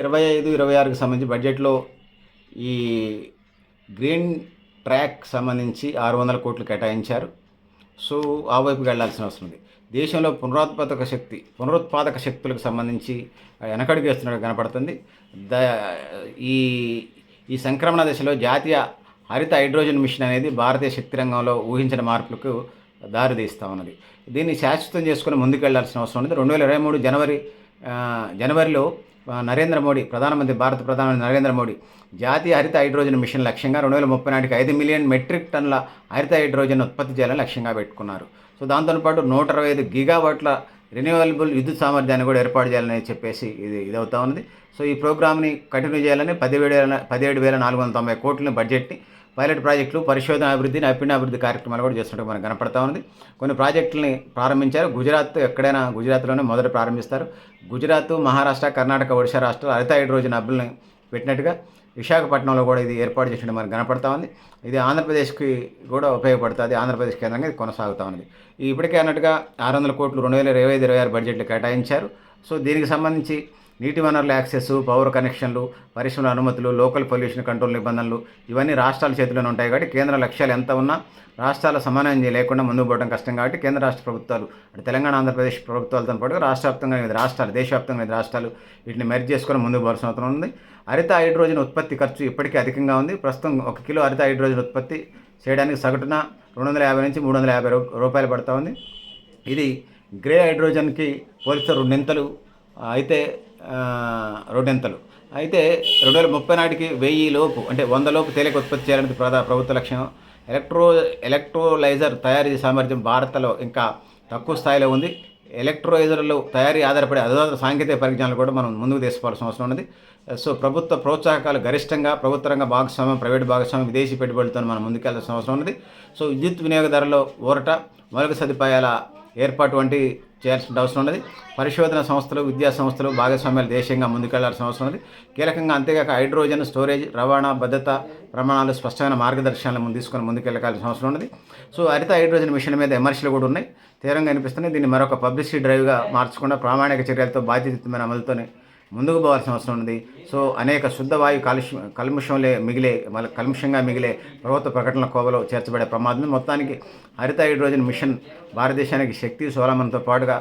ఇరవై ఐదు ఇరవై ఆరుకి సంబంధించి బడ్జెట్లో ఈ గ్రీన్ ట్రాక్ సంబంధించి ఆరు వందల కోట్లు కేటాయించారు. సో ఆ వైపుకి వెళ్ళాల్సిన అవసరం ఉంది. దేశంలో పునరుత్పాదక శక్తి పునరుత్పాదక శక్తులకు సంబంధించి వెనకడుగు వేస్తున్నట్టు కనపడుతుంది. ద ఈ ఈ సంక్రమణ దశలో జాతీయ హరిత హైడ్రోజన్ మిషన్ అనేది భారతీయ శక్తి రంగంలో ఊహించిన మార్పులకు దారితీస్తూ ఉన్నది. దీన్ని శాశ్వతం చేసుకుని ముందుకెళ్ళాల్సిన అవసరం ఉంది. రెండు వేల ఇరవై మూడు జనవరి జనవరిలో నరేంద్ర మోడీ ప్రధానమంత్రి భారత ప్రధానమంత్రి నరేంద్ర మోడీ జాతీయ హరిత హైడ్రోజన్ మిషన్ లక్ష్యంగా రెండు వేల ముప్పై నాటికి ఐదు మిలియన్ మెట్రిక్ టన్నుల హరిత హైడ్రోజన్ ఉత్పత్తి చేయాలని లక్ష్యంగా పెట్టుకున్నారు. సో దాంతోపాటు నూట అరవై ఐదు గిగావాట్ల రెన్యూవబుల్ విద్యుత్ సామర్థ్యాన్ని కూడా ఏర్పాటు చేయాలని చెప్పేసి ఇది ఇదవుతా ఉన్నది. సో ఈ ప్రోగ్రామ్ని కంటిన్యూ చేయాలని పదివేడు వేల పదిహేడు వేల నాలుగు వందల తొంభై కోట్లని బడ్జెట్ని పైలట్ ప్రాజెక్టులు పరిశోధన అభివృద్ధి నైపుణ్యాభివృద్ధి కార్యక్రమాలు కూడా చేస్తుంటే మనకు కనపడతా ఉంది. కొన్ని ప్రాజెక్టులని ప్రారంభించారు. గుజరాత్ ఎక్కడైనా గుజరాత్లోనే మొదట ప్రారంభిస్తారు. గుజరాత్ మహారాష్ట్ర కర్ణాటక ఒడిశా రాష్ట్రాలు హరిత హైడ్రోజన్ హబ్బుల్ని పెట్టినట్టుగా విశాఖపట్నంలో కూడా ఇది ఏర్పాటు చేసినట్టు మనకు కనపడతా ఉంది. ఇది ఆంధ్రప్రదేశ్కి కూడా ఉపయోగపడుతుంది. ఆంధ్రప్రదేశ్ కేంద్రంగా ఇది కొనసాగుతూ ఉంది. ఇప్పటికే అన్నట్టుగా ఆరు వందల కోట్లు రెండు వేల ఇరవై ఐదు ఇరవై ఆరు బడ్జెట్లు కేటాయించారు. సో దీనికి సంబంధించి నీటి వనరుల యాక్సెస్ పవర్ కనెక్షన్లు పరిశ్రమల అనుమతులు లోకల్ పొల్యూషన్ కంట్రోల్ నిబంధనలు ఇవన్నీ రాష్ట్రాల చేతిలోనే ఉంటాయి కాబట్టి కేంద్ర లక్ష్యాలు ఎంత ఉన్నా రాష్ట్రాల సమన్వయం లేకుండా ముందుకు పోవడం కష్టం కాబట్టి కేంద్ర రాష్ట్ర ప్రభుత్వాలు అంటే తెలంగాణ ఆంధ్రప్రదేశ్ ప్రభుత్వాలతో పాటు రాష్ట్ర వ్యాప్తంగా వివిధ రాష్ట్రాలు దేశవ్యాప్తంగా వివిధ రాష్ట్రాలు వీటిని మెర్జ్ చేసుకొని ముందుకు పోవాల్సిన అవసరం ఉంది. హరిత హైడ్రోజన్ ఉత్పత్తి ఖర్చు ఇప్పటికీ అధికంగా ఉంది. ప్రస్తుతం ఒక కిలో హరిత హైడ్రోజన్ ఉత్పత్తి చేయడానికి సగటున రెండు వందల యాభై నుంచి మూడు వందల యాభై రూపాయలు పడుతూ ఉంది. ఇది గ్రే హైడ్రోజన్కి పోలిస్తే రెండింతలు అయితే రెండింతలు అయితే రెండు వేల ముప్పై నాటికి వెయ్యి లోపు అంటే వంద లోపు తేలిక ఉత్పత్తి చేయాలనేది ప్రధా ప్రభుత్వ లక్ష్యం. ఎలక్ట్రో ఎలక్ట్రోలైజర్ తయారీ సామర్థ్యం భారత్లో ఇంకా తక్కువ స్థాయిలో ఉంది. ఎలక్ట్రోలైజర్లు తయారీ ఆధారపడే అధునాతన సాంకేతిక పరిజ్ఞానాలు కూడా మనం ముందుకు తీసుకోవాల్సిన అవసరం ఉన్నది. సో ప్రభుత్వ ప్రోత్సాహకాలు గరిష్టంగా ప్రభుత్వ రంగ భాగస్వామ్యం ప్రైవేట్ భాగస్వామ్యం విదేశీ పెట్టుబడులతో మనం ముందుకెళ్ళాల్సిన అవసరం ఉన్నది. సో విద్యుత్ వినియోగదారుల ఊరట మౌలిక సదుపాయాల ఏర్పాటు వంటి చేయాల్సిన అవసరం ఉన్నది. పరిశోధన సంస్థలు విద్యా సంస్థలు భాగస్వామ్యాలు దేశంగా ముందుకెళ్ళాల్సిన అవసరం ఉంది కీలకంగా అంతేగాక హైడ్రోజన్ స్టోరేజ్ రవాణా భద్రత ప్రమాణాలు స్పష్టమైన మార్గదర్శకాలను ముందు తీసుకొని ముందుకెళ్ళాల్సిన అవసరం ఉన్నది. సో హరిత హైడ్రోజన్ మిషన్ మీద విమర్శలు కూడా ఉన్నాయి. తీవ్రంగా అనిపిస్తున్నాయి. దీన్ని మరొక పబ్లిసిటీ డ్రైవ్గా మార్చకుండా ప్రామాణిక చర్యలతో బాధ్యతమైన అమలుతోనే ముందుకు పోవాల్సిన అవసరం ఉంది. సో అనేక శుద్ధ వాయు కాలుష్యం కల్ముషంలే మిగిలే మళ్ళీ కల్ముషంగా మిగిలే ప్రభుత్వ ప్రకటనల కోవలో చేర్చబడే ప్రమాదం. మొత్తానికి హరిత హైడ్రోజన్ మిషన్ భారతదేశానికి శక్తి సోలమనంతో పాటుగా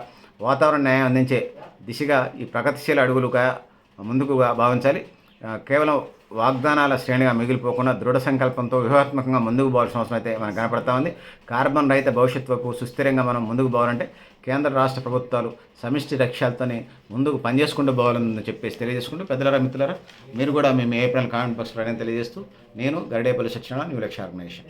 వాతావరణ న్యాయం అందించే దిశగా ఈ ప్రగతిశీల అడుగులుగా ముందుకుగా భావించాలి. కేవలం వాగ్దానాల శ్రేణిగా మిగిలిపోకుండా దృఢ సంకల్పంతో వ్యూహాత్మకంగా ముందుకు పోవాల్సిన అవసరం అయితే మనకు కనపడతా ఉంది. కార్బన్ రహిత భవిష్యత్తుకు సుస్థిరంగా మనం ముందుకు పోవాలంటే కేంద్ర రాష్ట్ర ప్రభుత్వాలు సమిష్టి లక్ష్యాలతోనే ముందుకు పనిచేసుకుంటూ పోవాలని చెప్పేసి తెలియజేసుకుంటూ పెద్దలారా మిత్రులారా మీరు కూడా మేము ఏప్రిల్ కామెంట్ బాక్స్ ప్రయాణం తెలియజేస్తూ నేను గరిడేపల్లి శిక్షణ న్యూ లక్ష్య ఆర్గనైజేషన్.